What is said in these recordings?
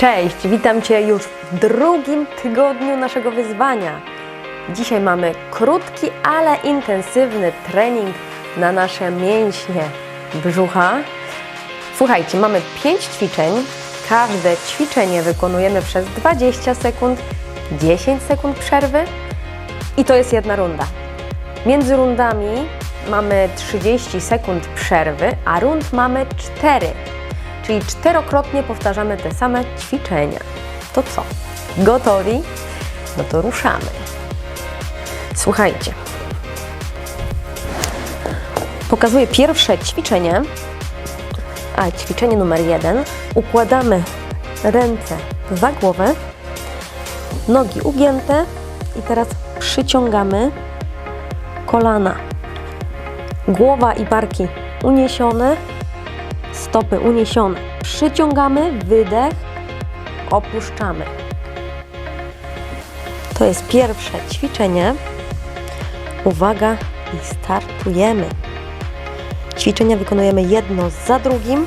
Cześć, witam Cię już w drugim tygodniu naszego wyzwania. Dzisiaj mamy krótki, ale intensywny trening na nasze mięśnie brzucha. Słuchajcie, mamy 5 ćwiczeń. Każde ćwiczenie wykonujemy przez 20 sekund, 10 sekund przerwy i to jest jedna runda. Między rundami mamy 30 sekund przerwy, a rund mamy 4. Czyli czterokrotnie powtarzamy te same ćwiczenia. To co? Gotowi? No to ruszamy. Słuchajcie. Pokazuję pierwsze ćwiczenie. A ćwiczenie numer jeden. Układamy ręce za głowę, nogi ugięte i teraz przyciągamy kolana. Głowa i barki uniesione, stopy uniesione. Przyciągamy, wydech, opuszczamy. To jest pierwsze ćwiczenie. Uwaga i startujemy. Ćwiczenia wykonujemy jedno za drugim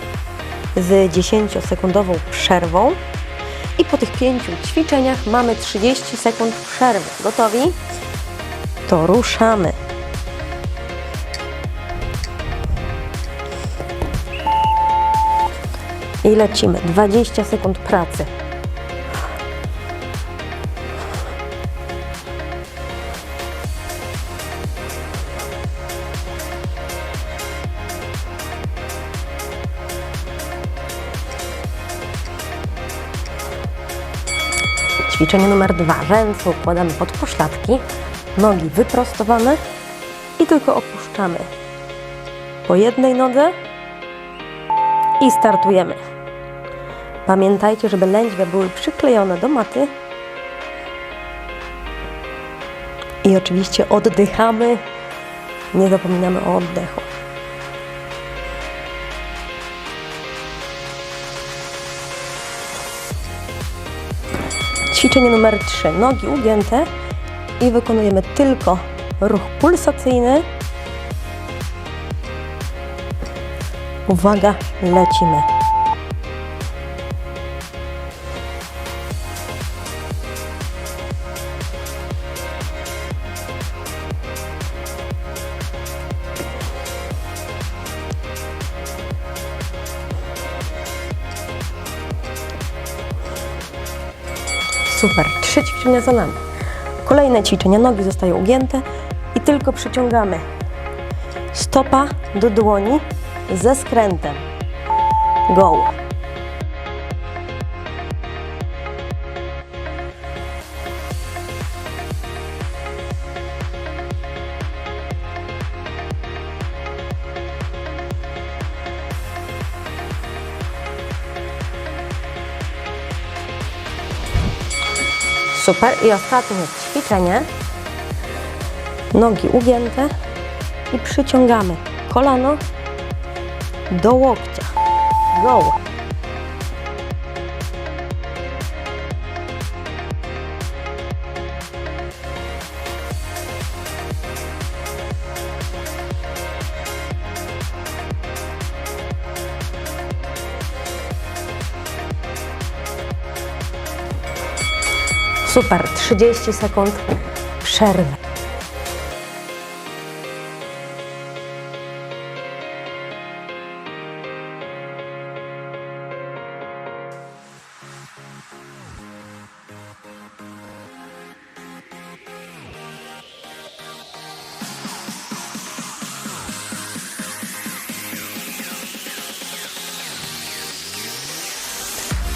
z 10-sekundową przerwą. I po tych pięciu ćwiczeniach mamy 30 sekund przerwy. Gotowi? To ruszamy. I lecimy. 20 sekund pracy. Ćwiczenie numer dwa. Ręce układamy pod pośladki, nogi wyprostowane i tylko opuszczamy po jednej nodze i startujemy. Pamiętajcie, żeby lędźwie były przyklejone do maty. I oczywiście oddychamy. Nie zapominamy o oddechu. Ćwiczenie numer 3. Nogi ugięte i wykonujemy tylko ruch pulsacyjny. Uwaga, lecimy. Super, trzy ćwiczenia za nami. Kolejne ćwiczenia, nogi zostają ugięte i tylko przyciągamy stopa do dłoni ze skrętem. Go. Super. I ostatnie ćwiczenie. Nogi ugięte i przyciągamy kolano do łokcia. Go. Super, 30 sekund przerwy.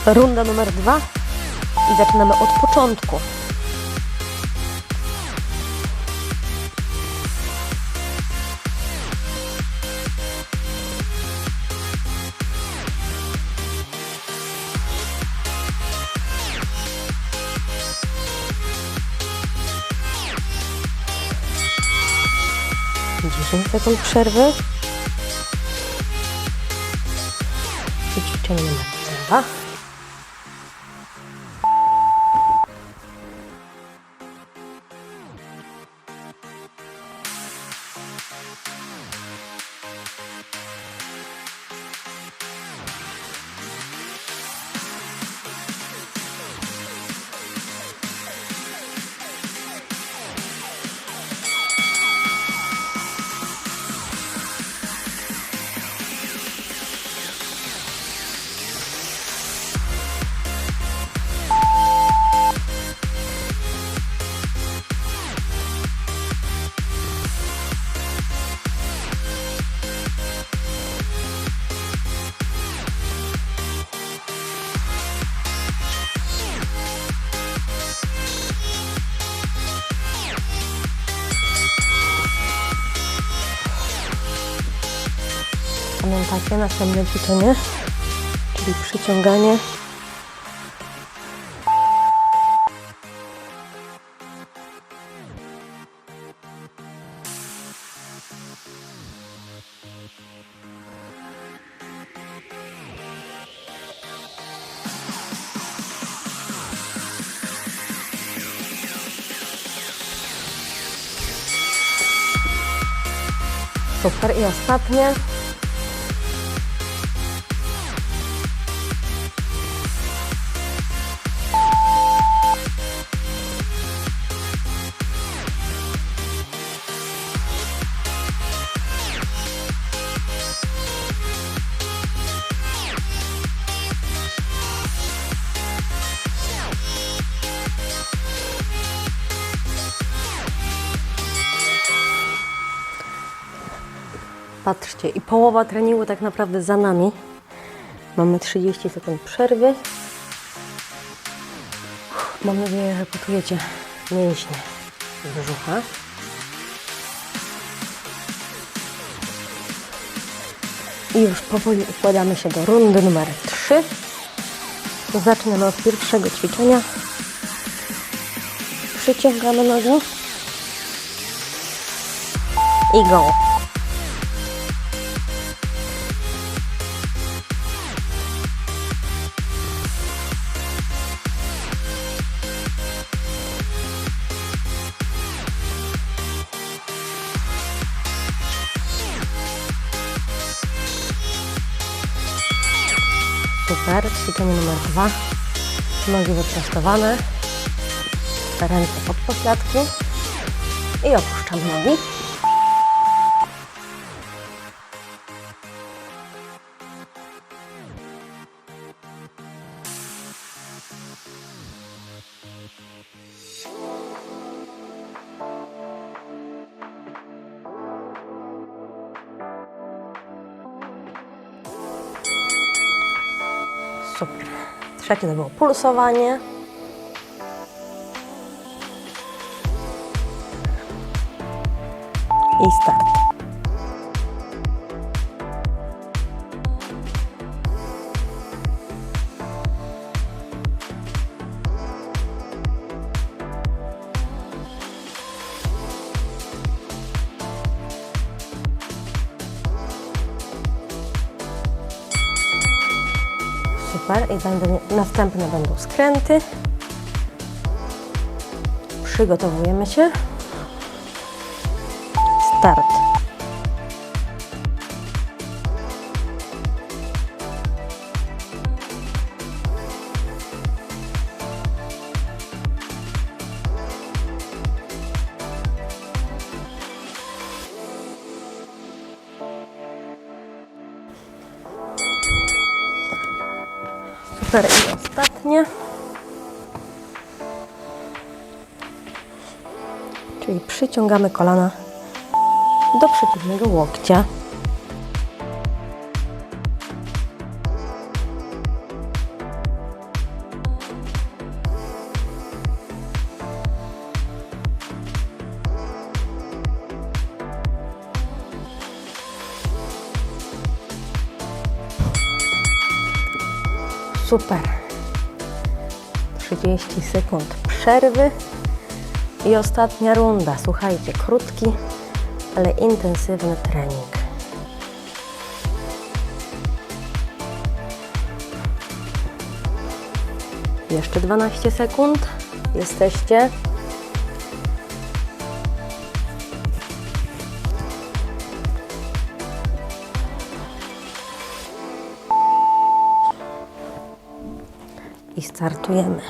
Runda numer dwa i zaczynamy od początku. sekund przerwy i ćwiczenie numer 2. takie następne ćwiczenie, czyli przyciąganie. Super. I ostatnie. Patrzcie, i połowa treningu tak naprawdę za nami. Mamy 30 sekund przerwy. Mam nadzieję, że poczujecie mięśnie brzucha. I już powoli układamy się do rundy numer 3. Zaczynamy od pierwszego ćwiczenia. Przyciągamy nogi. I go. Super, ćwiczenie numer dwa. Nogi wyprostowane, ręce pod pośladki i opuszczam nogi. Super. Trzecie to było pulsowanie. I start. I będą, następne będą skręty. Przygotowujemy się. Start. Super. I ostatnie. Czyli przyciągamy kolana do przeciwnego łokcia. Super. 30 sekund przerwy i ostatnia runda. Słuchajcie, krótki, ale intensywny trening. Jeszcze 12 sekund. Jesteście. Startujemy.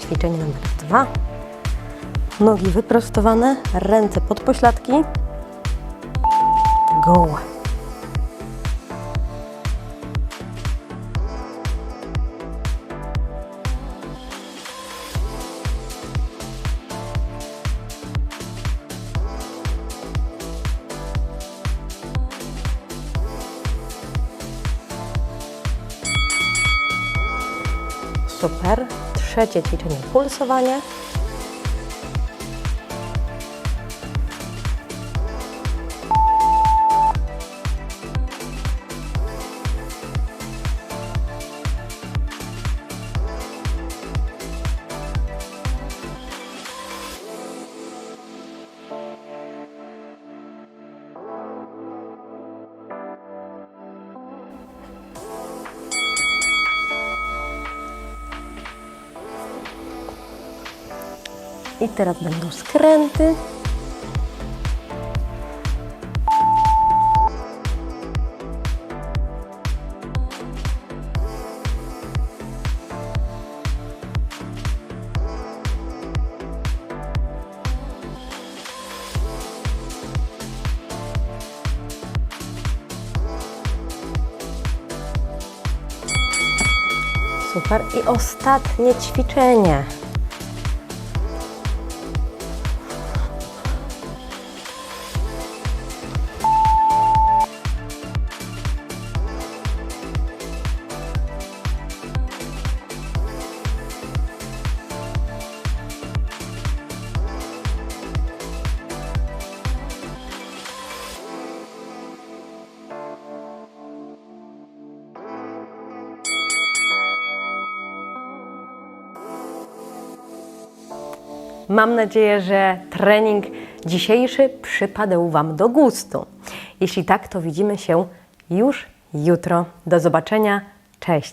Ćwiczenie numer dwa. Nogi wyprostowane, ręce pod pośladki. Go. Super. Trzecie ćwiczenie pulsowanie. I teraz będą skręty. Super. I ostatnie ćwiczenie. Mam nadzieję, że trening dzisiejszy przypadł Wam do gustu. Jeśli tak, to widzimy się już jutro. Do zobaczenia. Cześć.